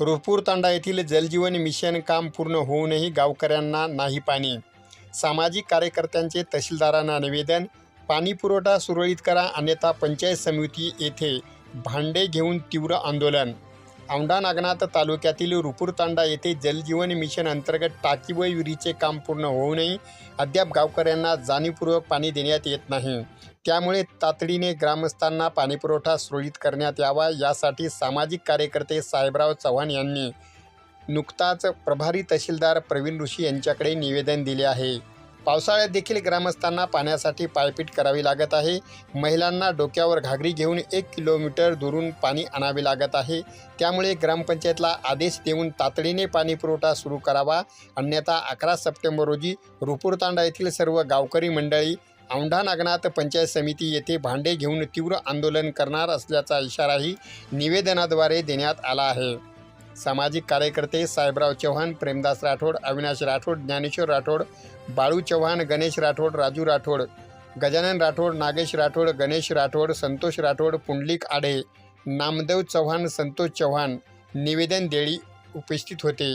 रुपूर तांडा येथील जलजीवन मिशन काम पूर्ण होऊनही गावकऱ्यांना नाही पाणी. सामाजिक कार्यकर्त्यांचे तहसीलदारांना निवेदन पाणी पुरवठा सुरळीत करा अन्यथा पंचायत समिती येथे भांडे घेऊन तीव्र आंदोलन. औंढा नागनाथ तालुक्यातील रुपूरतांडा येथे जलजीवन मिशन अंतर्गत टाकी व विहिरीचे काम पूर्ण होऊनही अद्याप गावकऱ्यांना जाणीवपूर्वक पाणी देण्यात येत नाही. त्यामुळे तातडीने ग्रामस्थांना पाणीपुरवठा सुरळीत करण्यात यावा यासाठी सामाजिक कार्यकर्ते साहेबराव चव्हाण यांनी नुकताच प्रभारी तहसीलदार प्रवीण ऋषी यांच्याकडे निवेदन दिले आहे. पावसाळ्यात देखील ग्रामस्थांना पाण्यासाठी पायपीट करावी लागत आहे. महिलांना डोक्यावर घागरी घेऊन एक किलोमीटर दुरून पाणी आणावे लागत आहे. त्यामुळे ग्रामपंचायतला आदेश देऊन तातडीने पाणीपुरवठा सुरू करावा. अन्यथा अकरा सप्टेंबर रोजी रुपूरतांडा येथील सर्व गावकरी मंडळी औंढा नागनाथ पंचायत समिती येथे भांडे घेऊन तीव्र आंदोलन करणार असल्याचा इशाराही निवेदनाद्वारे देण्यात आला आहे. सामाजिक कार्यकर्ते साहेबराव चव्हाण प्रेमदास राठोड अविनाश राठोड ज्ञानेश्वर राठोड बाळू चव्हाण गणेश राठोड राजू राठोड गजानन राठोड नागेश राठोड गणेश राठोड संतोष राठोड पुंडलिक आढे नामदेव चव्हाण संतोष चव्हाण निवेदन देळी उपस्थित होते.